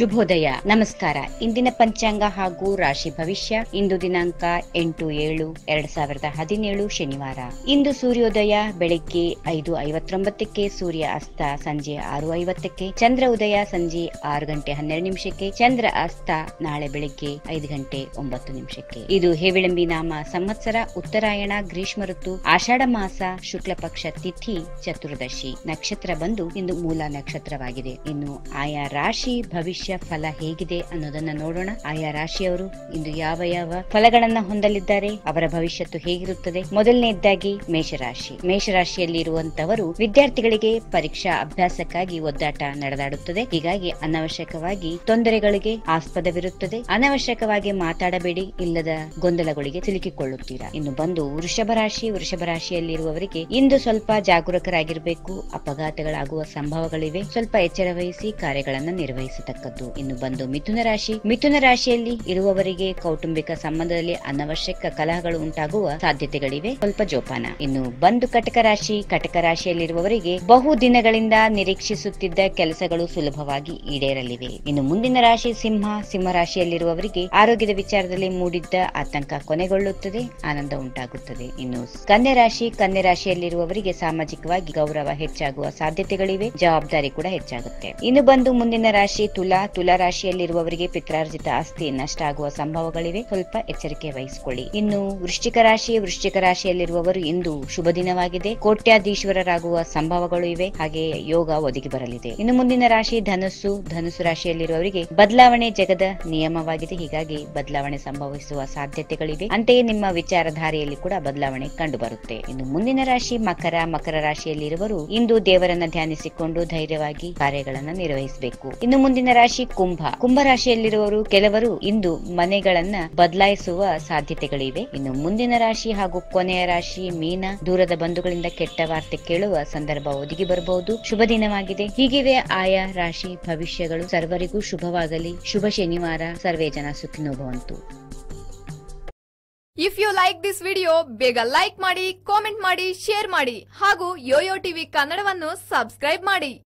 ಶುಭೋದಯ, ನಮಸ್ಕಾರ. ಇಂದಿನ ಪಂಚಾಂಗ ಹಾಗೂ ರಾಶಿ ಭವಿಷ್ಯ, ಇಂದು ದಿನಾಂಕ ಎಂಟು ಏಳು ಎರಡ್ ಸಾವಿರದ ಹದಿನೇಳು ಶನಿವಾರ. ಇಂದು ಸೂರ್ಯೋದಯ ಬೆಳಿಗ್ಗೆ ಐದು ಐವತ್ತೊಂಬತ್ತಕ್ಕೆ, ಸೂರ್ಯ ಅಸ್ತ ಸಂಜೆ ಆರು ಐವತ್ತಕ್ಕೆ, ಚಂದ್ರ ಉದಯ ಸಂಜೆ ಆರು ಗಂಟೆ ಹನ್ನೆರಡು ನಿಮಿಷಕ್ಕೆ, ಚಂದ್ರ ಅಸ್ತ ನಾಳೆ ಬೆಳಿಗ್ಗೆ ಐದು ಗಂಟೆ ಒಂಬತ್ತು ನಿಮಿಷಕ್ಕೆ. ಇದು ಹೇವಿಳಂಬಿ ನಾಮ, ಸಂವತ್ಸರ, ಉತ್ತರಾಯಣ, ಗ್ರೀಷ್ಮ ಋತು, ಆಷಾಢ ಮಾಸ, ಶುಕ್ಲ ಪಕ್ಷ ತಿಥಿ, ಚತುರ್ದಶಿ. ನಕ್ಷತ್ರ ಬಂದು ಇಂದು ಮೂಲ ನಕ್ಷತ್ರವಾಗಿದೆ. ಇನ್ನು ಆಯಾ ರಾಶಿ ಭವಿಷ್ಯ ಫಲ ಹೇಗಿದೆ ಅನ್ನೋದನ್ನ ನೋಡೋಣ. ಆಯಾ ರಾಶಿಯವರು ಇಂದು ಯಾವ ಯಾವ ಫಲಗಳನ್ನ ಹೊಂದಲಿದ್ದಾರೆ, ಅವರ ಭವಿಷ್ಯತ್ತು ಹೇಗಿರುತ್ತದೆ? ಮೊದಲನೇದ್ದಾಗಿ ಮೇಷರಾಶಿ. ಮೇಷರಾಶಿಯಲ್ಲಿ ಇರುವಂತವರು ವಿದ್ಯಾರ್ಥಿಗಳಿಗೆ ಪರೀಕ್ಷಾ ಅಭ್ಯಾಸಕ್ಕಾಗಿ ಒದ್ದಾಟ ನಡೆದಾಡುತ್ತದೆ. ಹೀಗಾಗಿ ಅನವಶ್ಯಕವಾಗಿ ತೊಂದರೆಗಳಿಗೆ ಆಸ್ಪದವಿರುತ್ತದೆ. ಅನವಶ್ಯಕವಾಗಿ ಮಾತಾಡಬೇಡಿ ಇಲ್ಲದ ಗೊಂದಲಗಳಿಗೆ ಸಿಲುಕಿಕೊಳ್ಳುತ್ತೀರಾ? ಇನ್ನು ಬಂದು ವೃಷಭ ರಾಶಿ. ವೃಷಭ ರಾಶಿಯಲ್ಲಿರುವವರಿಗೆ ಇಂದು ಸ್ವಲ್ಪ ಜಾಗರೂಕರಾಗಿರಬೇಕು. ಅಪಘಾತಗಳಾಗುವ ಸಂಭವಗಳಿವೆ. ಸ್ವಲ್ಪ ಎಚ್ಚರ ವಹಿಸಿ ಕಾರ್ಯಗಳನ್ನು ಇನ್ನು ಬಂದು ಮಿಥುನ ರಾಶಿ. ಮಿಥುನ ರಾಶಿಯಲ್ಲಿ ಇರುವವರಿಗೆ ಕೌಟುಂಬಿಕ ಸಂಬಂಧದಲ್ಲಿ ಅನವಶ್ಯಕ ಕಲಹಗಳು ಉಂಟಾಗುವ ಸಾಧ್ಯತೆಗಳಿವೆ. ಸ್ವಲ್ಪ ಜೋಪಾನ. ಇನ್ನು ಬಂದು ಕಟಕ ರಾಶಿ. ಕಟಕ ರಾಶಿಯಲ್ಲಿರುವವರಿಗೆ ಬಹು ದಿನಗಳಿಂದ ನಿರೀಕ್ಷಿಸುತ್ತಿದ್ದ ಕೆಲಸಗಳು ಸುಲಭವಾಗಿ ಈಡೇರಲಿವೆ. ಇನ್ನು ಮುಂದಿನ ರಾಶಿ ಸಿಂಹ. ಸಿಂಹ ರಾಶಿಯಲ್ಲಿರುವವರಿಗೆ ಆರೋಗ್ಯದ ವಿಚಾರದಲ್ಲಿ ಮೂಡಿದ್ದ ಆತಂಕ ಕೊನೆಗೊಳ್ಳುತ್ತದೆ, ಆನಂದ ಉಂಟಾಗುತ್ತದೆ. ಇನ್ನು ಕನ್ಯಾ ರಾಶಿ. ಕನ್ಯಾ ರಾಶಿಯಲ್ಲಿರುವವರಿಗೆ ಸಾಮಾಜಿಕವಾಗಿ ಗೌರವ ಹೆಚ್ಚಾಗುವ ಸಾಧ್ಯತೆಗಳಿವೆ, ಜವಾಬ್ದಾರಿ ಕೂಡ ಹೆಚ್ಚಾಗುತ್ತೆ. ಇನ್ನು ಬಂದು ಮುಂದಿನ ರಾಶಿ ತುಲಾ. ತುಲಾ ರಾಶಿಯಲ್ಲಿರುವವರಿಗೆ ಪಿತ್ರಾರ್ಜಿತ ಆಸ್ತಿ ನಷ್ಟ ಆಗುವ ಸಂಭವಗಳಿವೆ. ಸ್ವಲ್ಪ ಎಚ್ಚರಿಕೆ ವಹಿಸಿಕೊಳ್ಳಿ. ಇನ್ನು ವೃಶ್ಚಿಕ ರಾಶಿ, ವೃಶ್ಚಿಕ ರಾಶಿಯಲ್ಲಿರುವವರು ಇಂದು ಶುಭ ದಿನವಾಗಿದೆ. ಕೋಟ್ಯಾಧೀಶ್ವರರಾಗುವ ಸಂಭವಗಳು ಇವೆ. ಹಾಗೆ ಯೋಗ ಒದಗಿ ಬರಲಿದೆ. ಇನ್ನು ಮುಂದಿನ ರಾಶಿ ಧನುಸ್ಸು. ಧನುಸು ರಾಶಿಯಲ್ಲಿರುವವರಿಗೆ ಬದಲಾವಣೆ ಜಗದ ನಿಯಮವಾಗಿದೆ. ಹೀಗಾಗಿ ಬದಲಾವಣೆ ಸಂಭವಿಸುವ ಸಾಧ್ಯತೆಗಳಿವೆ. ಅಂತೆಯೇ ನಿಮ್ಮ ವಿಚಾರಧಾರೆಯಲ್ಲಿ ಕೂಡ ಬದಲಾವಣೆ ಕಂಡುಬರುತ್ತೆ. ಇನ್ನು ಮುಂದಿನ ರಾಶಿ ಮಕರ. ಮಕರ ರಾಶಿಯಲ್ಲಿರುವರು ಇಂದು ದೇವರನ್ನ ಧ್ಯಾನಿಸಿಕೊಂಡು ಧೈರ್ಯವಾಗಿ ಕಾರ್ಯಗಳನ್ನು ನಿರ್ವಹಿಸಬೇಕು. ಇನ್ನು ಮುಂದಿನ ರಾಶಿ ಕುಂಭ ಕುಂಭ. ರಾಶಿಯಲ್ಲಿರುವವರು ಕೆಲವರು ಇಂದು ಮನೆಗಳನ್ನ ಬದಲಾಯಿಸುವ ಸಾಧ್ಯತೆಗಳಿವೆ. ಇನ್ನು ಮುಂದಿನ ರಾಶಿ ಹಾಗೂ ಕೊನೆಯ ರಾಶಿ ಮೀನ ದೂರದ ಬಂಧುಗಳಿಂದ ಕೆಟ್ಟ ವಾರ್ತೆ ಕೇಳುವ ಸಂದರ್ಭ ಒದಗಿ ಬರಬಹುದು. ಶುಭ ದಿನವಾಗಿದೆ. ಹೀಗಿವೆ ಆಯಾ ರಾಶಿ ಭವಿಷ್ಯಗಳು. ಸರ್ವರಿಗೂ ಶುಭವಾಗಲಿ. ಶುಭ ಶನಿವಾರ. ಸರ್ವೇ ಜನ ಸುಖಿನೋಭವಂತು if you like this video ಬೇಗ ಲೈಕ್ ಮಾಡಿ ಕಾಮೆಂಟ್ ಮಾಡಿ ಶೇರ್ ಮಾಡಿ ಹಾಗೂ ಯೋಯೋ ಟಿವಿ ಕನ್ನಡವನ್ನು ಸಬ್ಸ್ಕ್ರೈಬ್ ಮಾಡಿ.